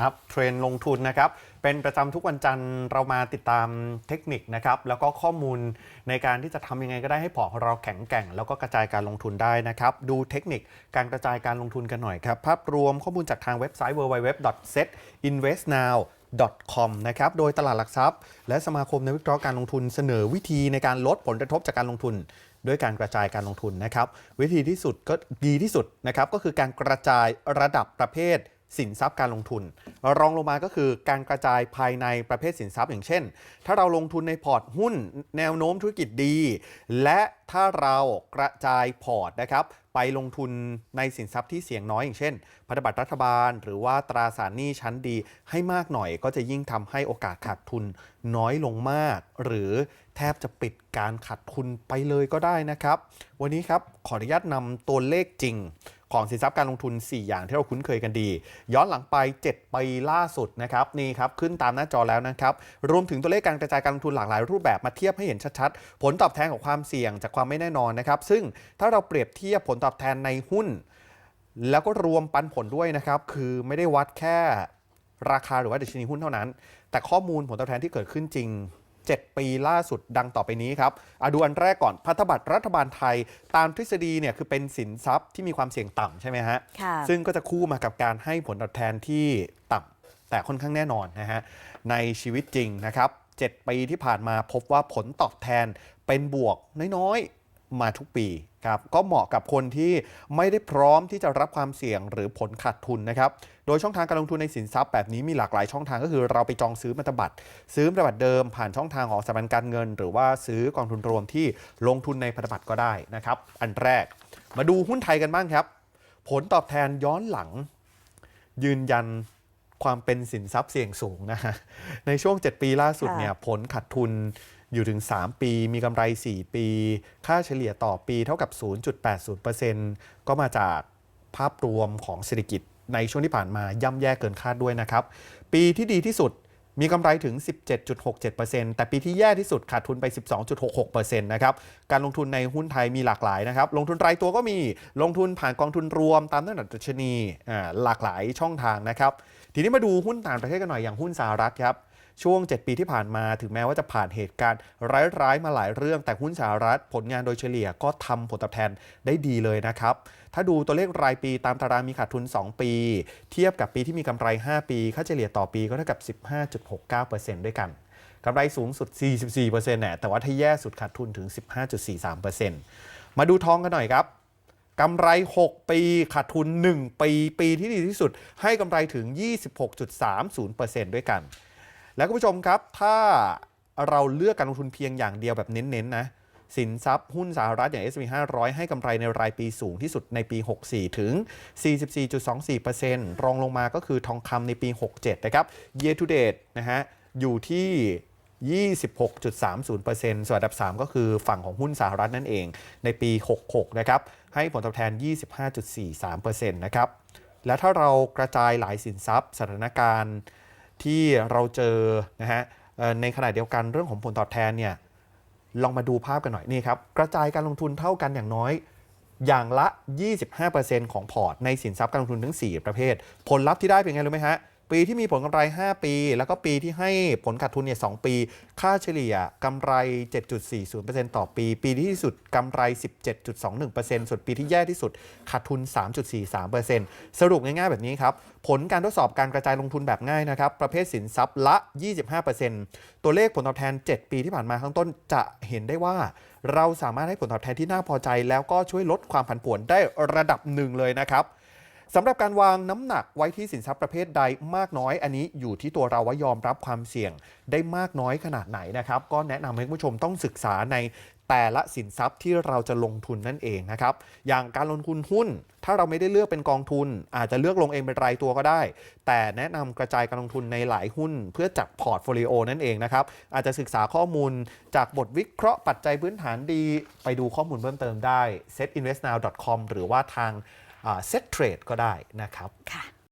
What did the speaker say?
อัพเทรนลงทุนนะครับ เป็นประจำทุกวันจันทร์เรามาติดตามเทคนิคนะครับ แล้วก็ข้อมูลในการที่จะทำยังไงก็ได้ให้พอร์ตของเราแข็งแกร่ง แล้วก็กระจายการลงทุนได้นะครับ ดูเทคนิคการกระจายการลงทุนกันหน่อยครับ ภาพรวมข้อมูลจากทางเว็บไซต์ www.setinvestnow com นะครับโดยตลาดหลักทรัพย์ และสมาคมในกวิเคราะห์การลงทุนเสนอวิธีในการลดผลกระทบจากการลงทุนด้วยการกระจายการลงทุนนะครับ วิธีที่สุดก็ดีที่สุดนะครับก็คือการกระจายระดับประเภท สินทรัพย์การลงทุน รองลงมาก็คือการกระจายภายในประเภทสินทรัพย์อย่างเช่น ถ้าเราลงทุนในพอร์ตหุ้นแนวโน้มธุรกิจดี และถ้าเรากระจายพอร์ตนะครับไปลงทุนในสินทรัพย์ที่เสี่ยงน้อยอย่างเช่น พันธบัตรรัฐบาล หรือว่าตราสารหนี้ชั้นดีให้มากหน่อยก็จะยิ่งทำให้โอกาสขาดทุนน้อยลงมาก หรือแทบจะปิดการขาดทุนไปเลยก็ได้นะครับ วันนี้ครับขออนุญาตนำตัวเลขจริง ของสินทรัพย์การลงทุน 4 อย่างที่เราคุ้นเคยกันดี ย้อนหลังไป 7 ปีล่าสุดนะครับนี่ครับขึ้นตามหน้าจอแล้วนะครับ รวมถึงตัวเลขการกระจายการลงทุนหลากหลายรูปแบบมาเทียบให้เห็นชัดๆ ผลตอบแทนของความเสี่ยงจากความไม่แน่นอนนะครับ ซึ่งถ้าเราเปรียบเทียบผลตอบแทนในหุ้น แล้วก็รวมปันผลด้วยนะครับคือไม่ได้วัดแค่ราคาหรือว่าดัชนีหุ้นเท่านั้น แต่ข้อมูลผลตอบแทนที่เกิดขึ้นจริง 7 ปีล่าสุดดังต่อไปนี้ครับอะดูอันแรกก่อนพันธบัตรรัฐบาลไทย ตามทฤษฎีเนี่ยคือเป็นสินทรัพย์ที่มีความเสี่ยงต่ำใช่ไหมฮะค่ะซึ่งก็จะคู่มากับการให้ผลตอบแทนที่ต่ำแต่ค่อนข้างแน่นอนนะฮะในชีวิตจริงนะครับ7ปีที่ผ่านมาพบว่าผลตอบแทนเป็นบวกน้อยๆ มาทุกปีครับก็เหมาะกับคนที่ไม่ได้พร้อมที่จะรับความเสี่ยงหรือผลขาดทุนนะครับโดยช่องทางการลงทุนในสินทรัพย์แบบนี้มีหลากหลายช่องทางก็คือเราไปจองซื้อพันธบัตรซื้อพันธบัตรเดิมผ่านช่องทางของสถาบันการเงิน หรือว่าซื้อกองทุนรวมที่ลงทุนในพันธบัตรก็ได้นะครับ อันแรกมาดูหุ้นไทยกันบ้างครับ ผลตอบแทนย้อนหลัง ยืนยัน ความเป็นสินทรัพย์เสี่ยงสูงนะฮะในช่วง 7 ปีล่าสุดค่ะเนี่ยผลขาดทุนอยู่ถึง 3 ปี มีกำไร 4 ปี ค่าเฉลี่ยต่อปีเท่ากับ 0.80%ก็มาจากภาพรวมของเศรษฐกิจในช่วงที่ผ่านมาย่ำแย่เกินคาดด้วยนะครับ ปีที่ดีที่สุดมีกำไรถึง 17.67%แต่ปีที่แย่ที่สุดขาดทุนไป 12.66%นะครับ การลงทุนในหุ้นไทยมีหลากหลายนะครับ ลงทุนรายตัวก็มี ลงทุนผ่านกองทุนรวมตามตลาดดัชนีอ่าหลากหลายช่องทางนะครับ ทีนี้มาดูหุ้นต่างประเทศกันหน่อยอย่างหุ้นสหรัฐครับช่วง 7 ปีที่ผ่านมาถึงแม้ว่าจะผ่านเหตุการณ์ร้ายๆ มาหลายเรื่อง แต่หุ้นสหรัฐผลงานโดยเฉลี่ยก็ทำผลตอบแทนได้ดีเลยนะครับ ถ้าดูตัวเลขรายปีตามตารางมีขาดทุน 2 ปี เทียบกับปีที่มีกำไร 5 ปีค่าเฉลี่ยต่อปีก็เท่ากับ 15.69%ด้วยกันกำไรสูงสุด 44%เนี่ยแต่ว่าถ้าแย่สุดขาดทุนถึง 15.43%มาดูทองกันหน่อยครับ กำไร 6 ปีขาดทุน 1 ปี ปีที่ดีที่สุด ให้กำไรถึง 26.30%ด้วยกัน แล้วคุณผู้ชมครับ ถ้าเราเลือกการลงทุนเพียงอย่างเดียวแบบเน้นๆนะสินทรัพย์หุ้นสหรัฐอย่าง S&P 500 ให้กำไรในรายปีสูงที่สุดในปี 64 ถึง 44.24%รองลงมาก็คือทองคำในปี 67 นะครับ year to date นะฮะ อยู่ที่ 26.30%ส่วนอันดับ 3 ก็คือฝั่งของหุ้นสหรัฐนั่นเอง ในปี 66 นะครับ ให้ผลตอบแทน 25.43%นะครับ และถ้าเรากระจายหลายสินทรัพย์ สถานการณ์ที่เราเจอนะฮะในขณะเดียวกันเรื่องของผลตอบแทนเนี่ยลองมาดูภาพกันหน่อยนี่ครับ กระจายการลงทุนเท่ากันอย่างน้อยอย่างละ 25%ของพอร์ตในสินทรัพย์การลงทุนทั้ง 4 ประเภท ผลลัพธ์ที่ได้เป็นไงรู้ไหมฮะ ปีที่มีผลกำไร 5 ปี แล้วก็ปีที่ให้ผลขาดทุนเนี่ย2ปี ค่าเฉลี่ยกำไร 7.40%ต่อปี ปีที่ที่สุดกำไร 17.21%ส่วนปีที่แย่ที่สุดขาดทุน 3.43%สรุปง่ายๆแบบนี้ครับ ผลการทดสอบการกระจายลงทุนแบบง่ายนะครับ ประเภทสินทรัพย์ละ 25%ตัวเลขผลตอบแทน 7 ปีที่ผ่านมาข้างต้นจะเห็นได้ว่าเราสามารถให้ผลตอบแทนที่น่าพอใจ แล้วก็ช่วยลดความผันผวนได้ระดับหนึ่งเลยนะครับ สำหรับการวางน้ำหนักไว้ที่สินทรัพย์ประเภทใดมากน้อย อันนี้อยู่ที่ตัวเราว่ายอมรับความเสี่ยงได้มากน้อยขนาดไหนนะครับ ก็แนะนำให้คุณผู้ชมต้องศึกษาในแต่ละสินทรัพย์ที่เราจะลงทุนนั่นเองนะครับ อย่างการลงทุนหุ้น ถ้าเราไม่ได้เลือกเป็นกองทุน อาจจะเลือกลงเองเป็นรายตัวก็ได้ แต่แนะนำกระจายการลงทุนในหลายหุ้น เพื่อจัดพอร์ตโฟลิโอนั่นเองนะครับ อาจจะศึกษาข้อมูลจากบทวิเคราะห์ปัจจัยพื้นฐานดี ไปดูข้อมูลเพิ่มเติมได้ setinvestnow.com หรือว่าทาง เซ็ตเทรดก็ได้นะครับค่ะ